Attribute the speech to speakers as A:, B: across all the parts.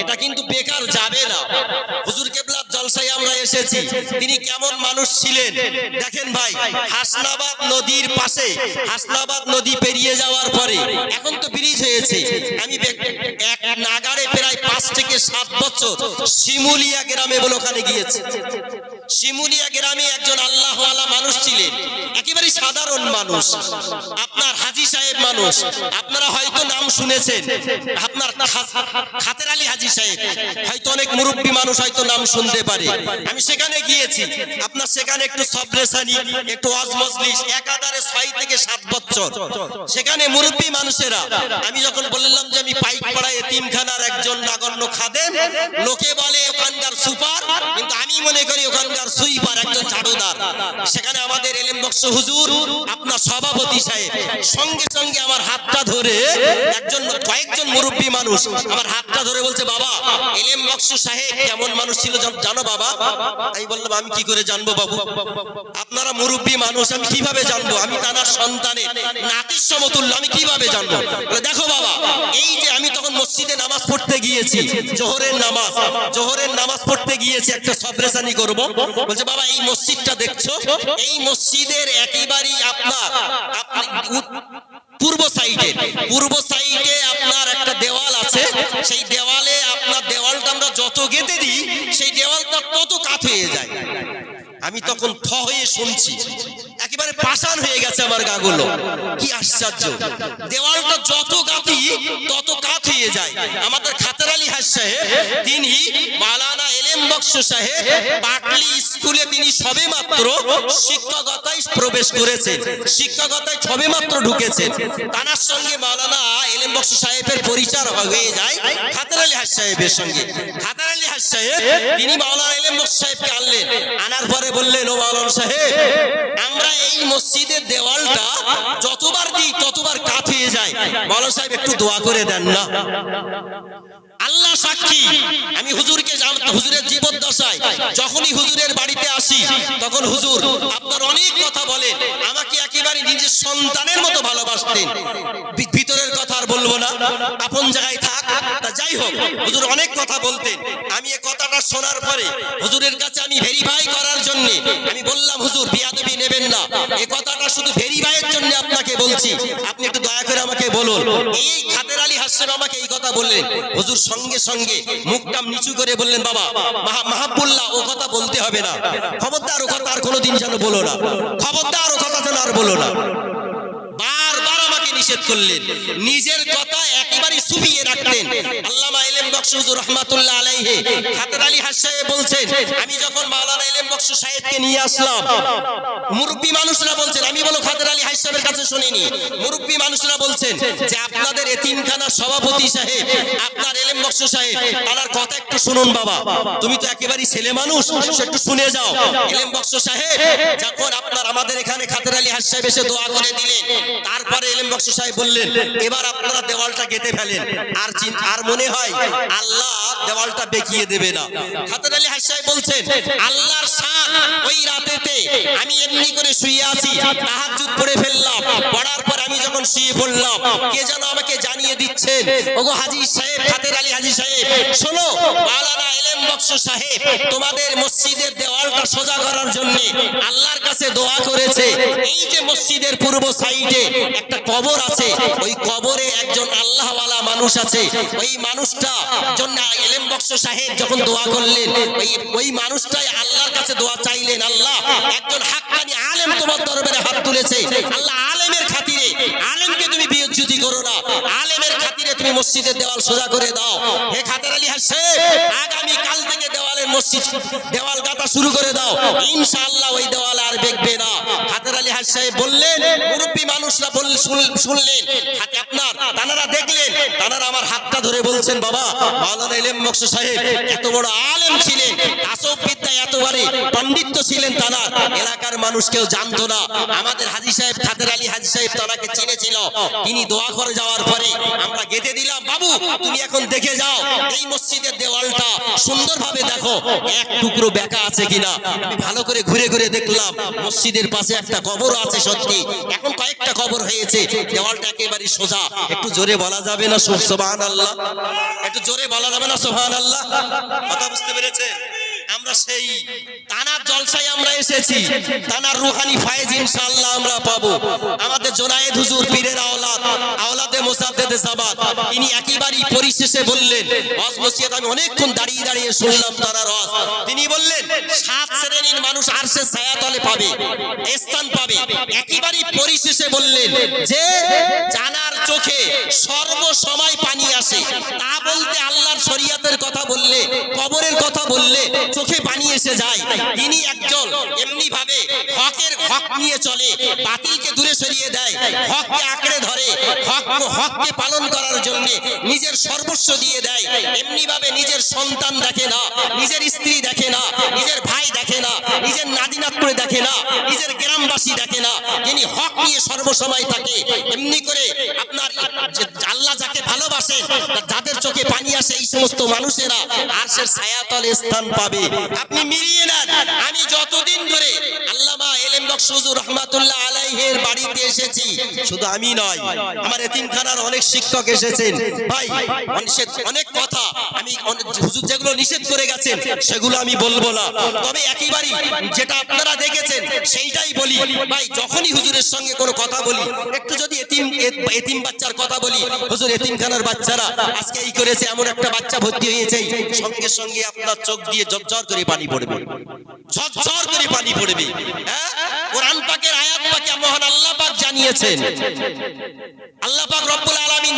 A: এটা কিন্তু বেকার যাবে না। হুজুর আমরা এসেছি। তিনি কেমন মানুষ ছিলেন? দেখেন ভাই, হাসনাবাদ নদীর পাশে, হাসনাবাদ নদী পেরিয়ে যাওয়ার পরে এখন তো ব্রিজ হয়েছে। আমি এক প্রায় পাঁচ থেকে সাত বছর শিমুলিয়া গ্রামে বলে ওখানে গিয়েছি। শিমুলিয়া গ্রামে একজন আল্লাহওয়ালা মানুষ ছিলেন। একেবারে সাধারণ মানুষ। আপনার হাজি সাহেব মানুষ। আপনারা হয়তো নাম শুনেছেন। আপনার খাতের আলী হাজি সাহেব। হয়তো অনেক মুরব্বী মানুষ হয়তো নাম শুনতে পারে। আমি সেখানে গিয়েছি। আপনার সেখানে একটু সবরেসানি, একটু ওয়াজ মজলিস একাধারে ছয় থেকে সাত বছর। সেখানে মুরব্বী মানুষেরা, আমি যখন বললাম যে আমি পাইক পাড়া এতিমখানার একজন নাগণ্য খাদেন লোকে বলে ওখানকার সুপার, কিন্তু আমি মনে করি ওখানকার সুইপার একজন ঝাড়ুদার সেখানে আমাদের এলেম বক্স হুজুর, আপনার সভাপতি সাহেব, সঙ্গে সঙ্গে আমার হাতটা ধরে একজন, কয়েকজন মুরব্বী মানুষ আমার হাতটা ধরে বলছে, বাবা, এলেম বক্স সাহেব কেমন মানুষ ছিল জানো বাবা? আমি বললাম, আমি কি করে জানব বাবু? আপনারা মুরব্বী মানুষ, আমি কীভাবে জানব? আমি তার সন্তানের, নাতির সমতুল্য, আমি কীভাবে জানব? দেখো বাবা, এই যে আমি তখন মসজিদে নামাজ পড়তে গিয়েছি, জোহরের নামাজ জোহরের নামাজ পড়তে গিয়েছি, একটা সবরেসানি করব বলছে বাবা, এই মসজিদটা দেখছ? এই মসজিদের একেবারেই আপনার পূর্ব সাইডে পূর্ব সাইডে আপনার একটা দেওয়াল আছে। সেই দেওয়ালে আপনার দেওয়ালটা আমরা যত গেঁথে দিই, সেই দেওয়ালটা তত কাত হয়ে যায়। আমি তখন থ হয়ে শুনছি। একেবারে পাষাণ হয়ে গেছে আমার গাগুলো। কি আশ্চর্য। দেওয়ালটা যত গাতি তত কাত হয়ে যায়। আমাদের খাতার আলী হাস সাহেব, তিনি মালানা এলেম সাহেব, পাটলি স্কুলে তিনি সবে মাত্র শিক্ষকতায় প্রবেশ করেছেন। শিক্ষকতায় সবে মাত্র ঢুকেছেন। তানার সঙ্গে এলেম বক্স সাহেবের পরিচয় হয়ে যায় খাতার আলী হাস সাহেবের সঙ্গে। খাতার আলী হাস সাহেব, তিনি মাওলানা এলেম বক্স সাহেবকে আনলেন। আনার পরে বললেন, ও সাহেব, আমরা এই মসজিদের দেওয়ালটা যতবার দিই ততবার কাত হয়ে যায়। মাওলানা সাহেব, একটু দোয়া করে দেন না। আল্লাহ সাক্ষী। আমি হুজুরকে হুজুরের জীবদ্দশায় যখনই হুজুরের বাড়িতে আসি, তখন হুজুর আপনার অনেক কথা বলেন, আমাকে একেবারে নিজের সন্তানের মতো ভালোবাসতেন। ভিতরের কথা আর বলব না, আপন জায়গায় থাক, তা যাই হোক, হুজুর অনেক কথা বলতেন। আমি এ কথাটা শোনার পরে হুজুরের কাছে আমি ভেরিফাই করার জন্য, আমি বললাম, হুজুর, বিয়াদবি নেবেন না। এ কথাটা শুধু ভেরিফাইয়ের জন্য আপনাকে বলছি। আপনি একটু আমাকে বলুন। এই খাতের আলী হাসান আমাকে এই কথা বললেন। হুজুর সঙ্গে সঙ্গে মুখটা নিচু করে বললেন, বাবা, মাহা- মাহাবুল্লাহ ও কথা বলতে হবে না। খবরদার ও কথা আর কোনোদিন যেন বলো না। খবরদার ও কথা যেন আর বলো না। বারবার আমাকে নিষেধ করলেন। নিজের কথা একেবারে সুবিয়ে রাখতেন আল্লামা হুজুর রহমাতুল্লাহ খাতের আলী হাস বলছেন, আমি যখন মাওলানা বক্স সাহেবকে নিয়ে আসলাম, মুরব্বী মানুষরা বলছেন, আমি বলো আলী হাস সাহেবের কাছে শুনিনি, মুরব্বী মানুষরা বলছেন যে আপনাদের এতিমখানার সভাপতি সাহেব, আপনার এলেম সাহেব, তার কথা একটু শুনুন বাবা, তুমি তো একেবারেই ছেলে মানুষ একটু শুনে যাও। এলেম বক্স সাহেব যখন আপনার আমাদের এখানে খাতের আলী হাস সাহেব এসে দোয়া করে দিলেন, তারপরে এলেম বক্স সাহেব বললেন, এবার আপনারা দেওয়ালটা গেঁথে ফেলেন। আর আর মনে হয় আল্লাহ দেওয়ালটা বেঁকিয়ে দেবে না। খাতের আলী হাস বলছেন, আল্লাহর শান ওই রাতেতে আমি এমনি করে শুয়ে আছি, তাহাজ্জুদ পড়ে ফেললাম। পড়ার পর আমি যখন শুয়ে পড়লাম, কে যেন আমাকে জানিয়ে দিচ্ছেন, ওগো হাজি সাহেব খাতের আলী হাজি সাহেব, শোনো, মাওলানা এলেম বক্স সাহেব, তোমাদের মসজিদের দেওয়ালটা সোজা করার জন্য আল্লাহর কাছে দোয়া করেছে। এই যে মসজিদের পূর্ব সাইডে একটা কবর আছে, ওই কবরে একজন আল্লাহওয়ালা মানুষ আছে। ওই মানুষটা জন্য এলেম বক্স সাহেব যখন দোয়া করলেন, ওই ওই মানুষটাই আল্লাহর কাছে দোয়া চাইলেন, আল্লাহ, একজন হাক্কানি আলেম তোমার দরবারে হাত তুলেছে। আল্লাহ আলেমের খাতিরে, আলেমকে তুমি বিয়োজ্যুতি করো না আলেমের খাতিরে তুমি মসজিদের দেওয়াল সোজা করে দাও। হে খাতের আলী হাসে আগামী কাল থেকে দেওয়ালের মসজিদ, দেওয়াল গাঁথা শুরু করে দাও। ইনশাআল্লাহ ওই দেওয়াল আর দেখবে না। খাতের আলী হাস সাহেব বললেন, মুরব্বী মানুষরা বললেন শুনলেন, হাতে আপনার, তানারা দেখলেন, তানারা আমার হাতটা ধরে বলছেন, বাবা, মাওলানা ইলেম বক্স সাহেব, এত বড় আলেম ছিলেন আসব বিদ্যা এতবারে পণ্ডিত্য ছিলেন তানার। এলাকার মানুষ কেউ জানতো না। আমাদের হাজি সাহেব খাতের আলী হাজি সাহেব তানাকে চিনেছিল। তিনি দোয়া করে যাওয়ার পরে আমরা গেঁথে দিলাম। দিলাম বাবু, তুমি এখন দেখে যাও, এই মসজিদের দেওয়ালটা সুন্দরভাবে দেখো, এক টুকরো বেঁকা আছে কিনা। ভালো করে ঘুরে ঘুরে দেখলাম, মসজিদের পাশে একটা কবর আছে সত্যি। এখন কয়েকটা কবর হয়েছে, দেওয়ালটা একেবারে সোজা। একটু জোরে বলা যাবে না সোহান আল্লাহ একটু জোরে বলা যাবে না সোহান আল্লাহ কথা বুঝতে পেরেছেন? আমরা সেই তানার জলসায় আমরা এসেছি। তানার রুহানি ফায়েজ ইনশাআল্লাহ আমরা পাবো। আমাদের জোনায়েদ হুজুর পীরের আওলাদ, আওলাদে মোসাদ্দেদে জামাত তিনি একেবারেই পরিশেষে বললেন, ওয়াজ নসিহত, আমি অনেকক্ষণ দাঁড়িয়ে দাঁড়িয়ে শুনলাম তারা রস তিনি বললেন, সাত শ্রেণির মানুষ আরশের ছায়াতলে পাবে, স্থান পাবে। একেবারেই পরিশেষে বললেন, যে জানার চোখে সর্বসময় পানি আসে, তা বলতে আল্লাহর শরিয়াতের কথা বললে, কবরের কথা বললে চোখে পানি এসে যায়। তিনি একজন এমনি ভাবে হকের হক নিয়ে চলে, বাতিলকে দূরে সরিয়ে দেয়, হককে আঁকড়ে ধরে, হক হককে পালন করার জন্য নিজের সর্বস্ব দিয়ে দেয়। এমনি ভাবে নিজের সন্তান দেখে না, নিজের স্ত্রী দেখে না, নিজের ভাই দেখে না, নিজের নাদিনাত করে দেখে না, নিজের গ্রামবাসী দেখে না। তিনি হক নিয়ে সর্বসময় থাকে, এমনি করে আপনার আল্লাহ যাকে ভালোবাসেন যাদের চোখে পানি আসে, এই সমস্ত মানুষেরা আরশের ছায়াতলে স্থান পাবে। আপনি মিলিয়ে নেন, আমি যতদিন ধরে আল্লামা এলেম বক্স রহমাতুল্লাহ আলাইহের বাড়িতে এসেছি, শুধু আমি নয়, আমার এতিমখানার অনেক শিক্ষক এসেছেন। ভাই অনেক কথা আমি হুজুর যেগুলো নিষেধ করে গেছেন, সেগুলো আমি বলব না। তবে একেবারেই যেটা আপনারা দেখেছেন, সেইটাই বলি। ভাই, যখনই হুজুরের সঙ্গে কোনো কথা বলি, একটু যদি এতিম এতিম বাচ্চার কথা বলি হুজুর, এতিমখানার বাচ্চারা আজকে এই করেছে, এমন একটা বাচ্চা ভর্তি হয়েছে, সঙ্গে সঙ্গে আপনার চোখ দিয়ে ঝরঝর করে পানি পড়বে। ঝরঝর করে পানি পড়বে। হ্যাঁ? কোরআন পাকের আয়াত পাকে মহান আল্লাহ পাক জানিয়েছেন। আল্লাহ পাক রব্বুল আলামিন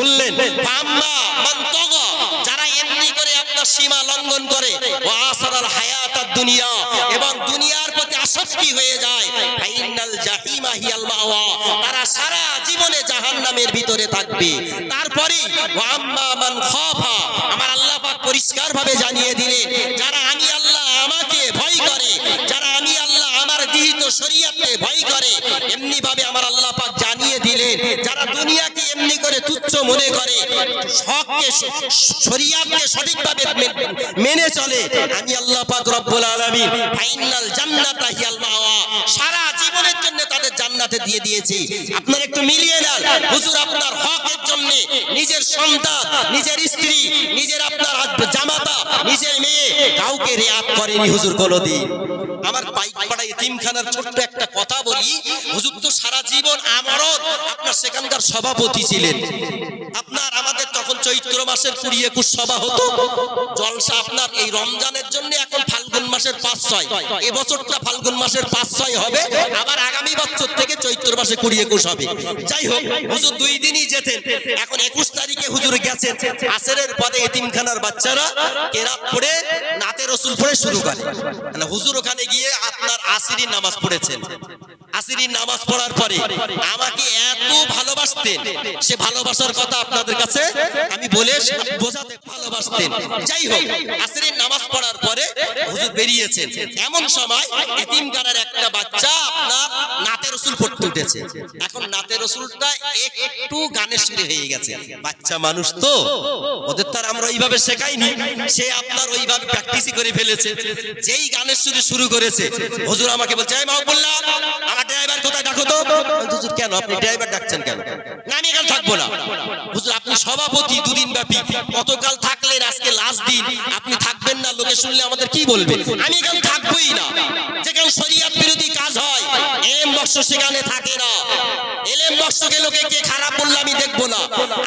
A: বললেন আম্মা মান তাগা যারা এমনি করে আপনার সীমা লঙ্ঘন করে ও আসারাল হায়াতাদ দুনিয়া এবং দুনিয়ার প্রতি আসক্তি হয়ে যায়, ফাইনাল জাহিমা হিয়াল মাওয়া তারা সারা জাহান্নামের ভিতরে থাকবে। তারপরে আমার আল্লাহ পাক পরিষ্কার ভাবে জানিয়ে দিলে যারা আমি আল্লাহ আমাকে ভয় করে, যারা আমি আল্লাহ আমার গৃহীত শরীয়তকে ভয় করে এমনি ভাবে আমার আল্লাহ পাক জানিয়ে দিলেন, যারা দুনিয়াকে এমনি করে তুচ্ছ মনে করে। হককে শরীয়তকে সঠিকভাবে মেনে চলে। আমি আল্লাহ পাক রব্বুল আলামিন ফাইনাল জান্নাতা হিয়াল মাওয়া। সারা জীবনের জন্য তাদের জান্নাতে দিয়ে দিয়েছি। আপনারা একটু মিলিয়ে নেন। হুজুর আপনার হকের জন্য নিজের সন্তান, নিজের স্ত্রী, নিজের আপনার জামাতা, নিজের মেয়ে কাউকে রেয়াত করেনি হুজুর কোনোদিন। আমার বাইক পাড়া এতিমখানার ছোট্ট একটা কথা বলি। হুজুর তো সারা জীবন আমরণ। আপনার সেখানকার সভাপতি ছিলেন। আপনার আমাদের তখন চৈত্র মাসের কুড়ি একুশ সভা হতো। জলসা আপনার এই রমজানের জন্য এখন ফাল্গুন মাসের পাঁচ ছয়। এবছরটা ফাল্গুন মাসের পাঁচ ছয় হবে। আবার আগামী বছর থেকে চৈত্র মাসে কুড়ি একুশ হবে। যাই হোক, হুজুর দুই দিনই যেতেন। এখন একুশ তারিখে হুজুর গেছেন। আসরের পদে এতিমখানার বাচ্চারা কেরাত পড়ে নাতে রসুল পড়ে শুরু করে। মানে হুজুর ওখানে গিয়ে আপনার আসিরি নামাজ পড়েছেন। আসিরির নামাজ পড়ার পরে আমাকে এত ভালোবাসতেন, সে ভালোবাসার কথা আপনাদের কাছে আমি বলে বোঝাতে ভালোবাসতেন। যাই হোক, আসিরির নামাজ পড়ার পরে হুজুর বেরিয়েছেন। এমন সময় এতিমখানার একটা বাচ্চা আপনার নাতে রসুল পড়তে উঠেছে। এখন নাতে রসুলটা একটু গানের সুরে হয়ে গেছে। বাচ্চা মানুষ তো, ওদের তো আর আমরা ওইভাবে শেখাইনি। সে আপনার ওইভাবে প্র্যাকটিসই করে ফেলেছে। যেই গানের সুরে শুরু করেছে, হুজুর আমাকে বলছে, এই মাহবুল্লাহ আপনি ড্রাইভার ডাকছেন কেন? না আমি এখানে থাকব না। হুজুর আপনি সভাপতি দুদিন ব্যাপী কতকাল থাকলেন, আজকে লাস্ট দিন। আপনি থাকবেন না, লোকে শুনলে আমাদের কি বলবে? আমি এখানে থাকবোই না। যেখানে শরিয়াত বিরোধী কাজ হয় এম বর্ষ সেখানে থাকে না। এলেম বর্ষকে লোকে কে খারাপ বললে আমি দেখব না।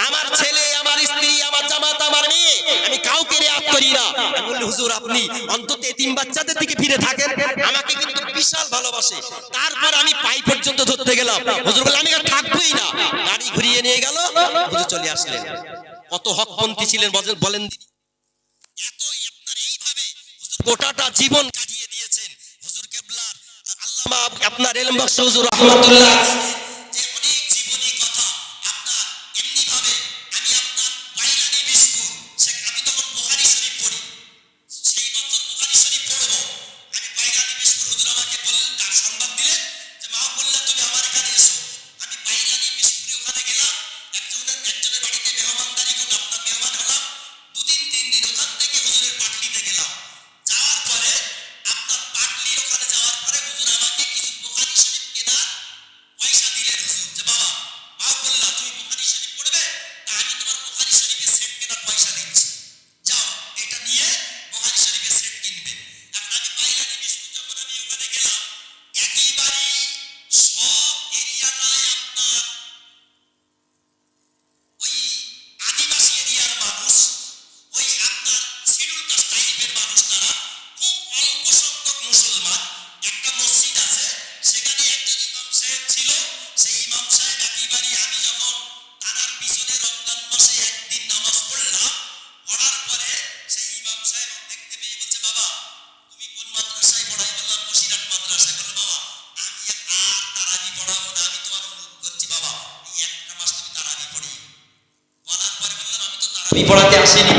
A: আমার ছেলে, আমার স্ত্রী, আমার জামাত, আমার মেয়ে, আমি কাউকে রেয়াত করি না। আমি বললি হুজুর, আপনি অন্তত তিন বাচ্চাদের দিকে ফিরে থাকেন। আমাকে কিন্তু বিশাল ভালোবাসে। তারপর আমি পাই পর্যন্ত ধরতে গেলাম। হুজুর বলে আমি থাকবোই না। গাড়ি ঘুরিয়ে নিয়ে গেল, হুজুর চলে আসলেন। কত হকপন্থী ছিলেন বলেন- এত আপনার এইভাবে গোটাটা জীবন কাটিয়ে দিয়েছেন। হুজুর কেবলার আল্লামা আপনার এলম বক্স হুজুর রহমাতুল্লাহ আমি পড়াতে আসিনি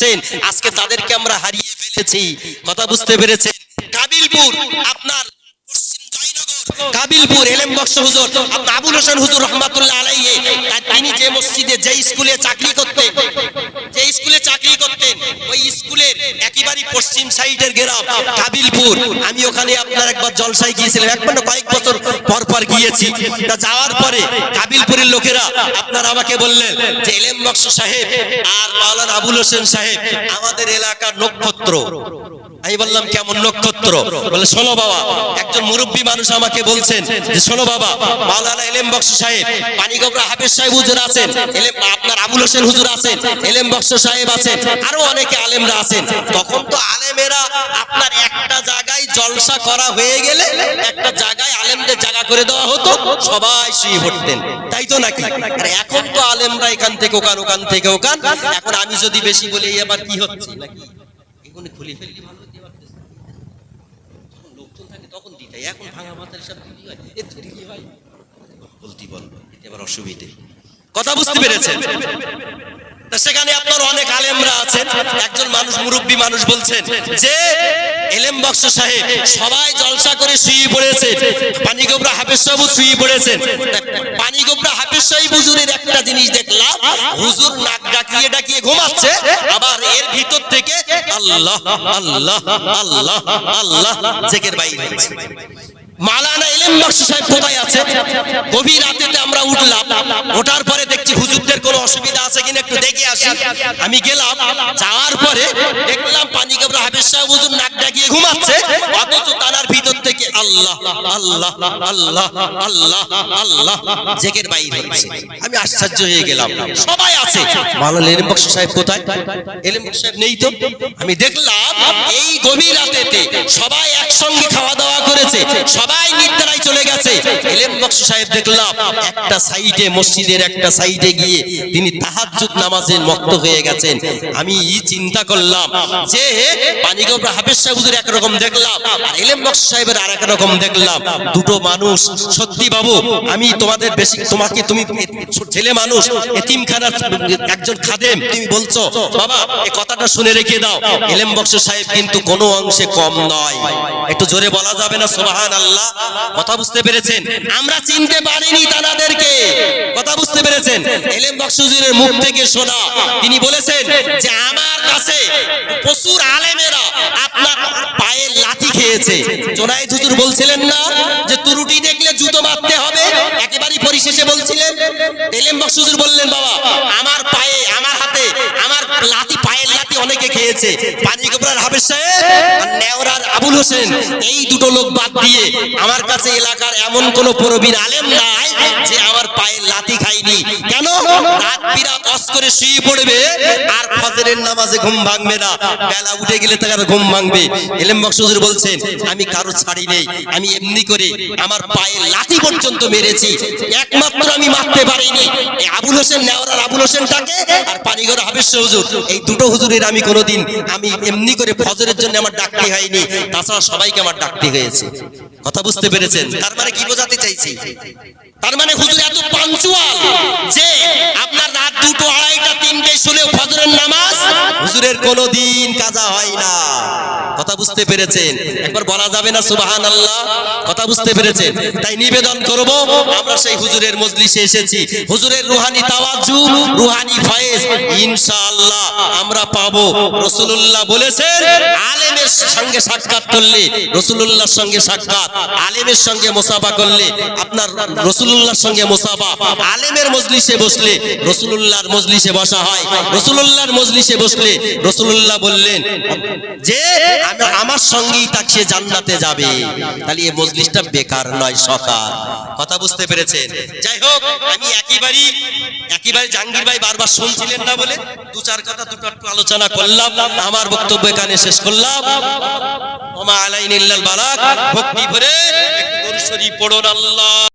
A: আছেন আজকে তাদেরকে আমরা হারিয়ে ফেলেছি। কথা বুঝতে পেরেছেন? কাবিলপুর আপনার কাবিলপুর এলেম বক্স হুজুর, আপনার আবুল হোসেন হুজুর রহমাতুল্লাহ আলাইহি তিনি যে মসজিদে, যে স্কুলে চাকরি করতেন, যে স্কুলে চাকরি করতেন, ওই স্কুলের একেবারে পশ্চিম সাইডের গ্রাম, কাবিলপুর। আমি ওখানে আপনার একবার জলসায় গিয়েছিলাম একবার কয়েক বছর পর পর গিয়েছি। তা যাওয়ার পরে কাবিলপুরের লোকেরা আপনার আমাকে বললেন যে এলেম বক্স সাহেব আর মাওলানা আবুল হোসেন সাহেব, আমাদের এলাকার নক্ষত্র। আমি বললাম, কেমন নক্ষত্র? বলে, শোনো বাবা, একজন মুরব্বী মানুষ আমাকে বলছেন যে, শোনো বাবা, মাওলানা এলেম বক্স সাহেব পানিগোবরা হাফেজ সাহেব হুজুর আছেন, এলেম, আপনার আবুল হোসেন হুজুর আছেন, এলেম বক্স সাহেব আছেন, আরও অনেকে আলেমরা আছেন। তখন তো আলেমেরা আপনার একটা জায়গায় জলসা করা হয়ে গেলে একটা জায়গায় আলেমদের জায়গা করে দেওয়া হতো, সবাই শুয়ে পড়তেন। তাই তো নাকি? আর এখন তো আলেমরা এখান থেকে ওখান ওখান থেকে ওখান। এখন আমি যদি বেশি বলি, এবার কি হচ্ছে নাকি? এগুলো খুলে ফেললে ভালো হতে পারতেছে। যখন লোকজন হয়। এখন ভাঙা মাথার সব দিলি হয়, এ দিলি হয় বলতি বলব এতে আবার অসুবিধে কথা বুঝতে পেরেছেন সেখানে আপনার অনেক আলেমরা আছেন। একজন মানুষ, মুরব্বী মানুষ বলছেন যে, এলেম বক্স সাহেব, সবাই জলসা করে শুয়ে পড়েছে। পানিগোবরা হাফেজ সাহেব শুয়ে পড়েছেন। পানিগোবরা হাফেজ সাহেব হুজুরের একটা জিনিস দেখলাম, হুজুর নাক ডাকিয়ে ডাকিয়ে ঘুমাচ্ছে, আবার এর ভিতর থেকে আল্লাহ আল্লাহ আল্লাহ আল্লাহ, জেকের বাইরে। মালানা এলেম বক্স সাহেব কোথায় আছে? গভীর রাতেতে আমরা উঠলাম। ওঠার পরে দেখছি হুজুরদের কোনো অসুবিধা আছে কিনা একটু দেখে আসি। আমি গেলাম, যাওয়ার পরে দেখলাম পানি কাবরা হাফেজ সাহেব হুজুর নাক ডাকিয়ে ঘুমাচ্ছে, অথচ থেকে আমি আশ্চর্য হয়ে গেলাম। সবাই আছে। মাওলানা এলিম বক্স সাহেব কোথায়? এলিম বক্স সাহেব নেই তো? আমি দেখলাম এই গভীর রাতেতে সবাই একসঙ্গে খাওয়া দাওয়া করেছে। সবাই নিদ্রায় চলে গেছে। এলিম বক্স সাহেব দেখলাম একটা সাইডে, মসজিদের একটা সাইডে গিয়ে তিনি তাহাজ্জুদ নামাজের মক্ত হয়ে গেছেন। আমি ই চিন্তা করলাম যে, পানিগোবরা হাফেজ সাহেব একরকম দেখলাম। আর এলেম বক্স সাহেবের আর এক রকম দেখলাম, দুটো মানুষ, সত্যি বাবু, আমি তোমাদের বেশি, তোমাকে তুমি ছেলে মানুষ, এতিমখানার একজন খাদেম, তুমি বলছো, বাবা এই কথাটা শুনে রেখে দাও। এলেম বক্স সাহেব কিন্তু কোনো অংশে কম নয়। একটু জোরে বলা যাবে না সোবাহান আল্লাহ কথা বুঝতে পেরেছেন? আমরা চিনতে পারিনি তানাদেরকে। কথা বুঝতে পেরেছেন? এলেম বক্স হুজুরের মুখ থেকে শোনা। তিনি বলেছেন যে, আমার কাছে প্রচুর আলেমেরা আপনার পায়ে লাথি খেয়েছে। জোনাই হুজুর বলছিলেন না যে তুরুটি দেখলে জুতো মারতে হবে? একেবারে পরিশেষে বলছিলেন। বললেন, বাবা, আমার পায়ে, আমার হাতে, আমার লাতি অনেকে খেয়েছে। পানি গোবরার হাফেজ সাহেব আর নেওরার আবুল হোসেন। এই দুটো লোক বাদ দিয়ে আমার কাছে এলাকার এমন কোন প্রবীণ আলেম নাই যে আমার পায়ের লাথি খাইনি কেন? রাত বিরাত অস করে শুয়ে পড়বে আর ফজরের নামাজে ঘুম ভাঙবে না। বেলা উঠে গেলে তার ঘুম ভাঙবে। এলেম বক্সুজুর বলছেন, আমি কারও ছাড়ি নেই। আমি এমনি করে আমার পায়ে লাথি পর্যন্ত মেরেছি। একমাত্র আমি মারতে পারিনি। আবুল হোসেন নেওয়ার আবুল হোসেনটাকে আর পানিগড় হাফিজ হুজুর, এই দুটো হুজুরের আমি কোনোদিন, আমি এমনি করে ফজরের জন্য আমার ডাকতে হয়নি, তাছাড়া সবাইকে আমার ডাকতে হয়েছে। কথা বুঝতে পেরেছেন? তার মানে কি বোঝাতে চাইছি? তার মানে হুজুর এত পাঞ্চুয়াল যে আপনার রাত দুটো, আড়াইটা, তিনটে শুনেও ফজরের নামাজ হুজুরের কোনো দিন কাজা হয় না। কথা বুঝতে পেরেছেন? একবার বলা যাবে না সুবাহান আল্লাহ কথা বুঝতে পেরেছেন? তাই নিবেদন করব, আমরা সেই হুজুরের মজলিসে এসেছি। হুজুরের রুহানি তাওয়াজু, রুহানি ফয়েজ, ইনশাআল্লাহ আমরা পাবো। রসুল্লাহ বলেছেন, আলেমের সঙ্গে সাক্ষাৎ করলে রসুল্লাহর সঙ্গে সাক্ষাৎ, আলেমের সঙ্গে মোসাফা করলে, আপনার রসুল্লাহর সঙ্গে মোসাফা, আলেমের মজলিসে বসলে রসুল্লাহর মজলিসে বসা হয়। রসুল্লাহর মজলিসে বসলে রসুল্লাহ বললেন, যে, আমি- আমার সঙ্গেই তাকে সে জান্নাতে যাবে। তাহলে এই মজলিসটা বেকার নয়, সকাল। কথা বুঝতে পেরেছেন? যাই হোক, আমি একেবারেই, একেবারে জাহাঙ্গীর ভাই বারবার শুনছিলেন না বলে দু চার কথা, দুটো একটু আলোচনা করলাম। আমার বক্তব্য এখানে শেষ করলাম। ওমা আলাইন ইল্লাল বালাক, ভক্তি ভরে একটু শরীফ পড়ুন আল্লাহ।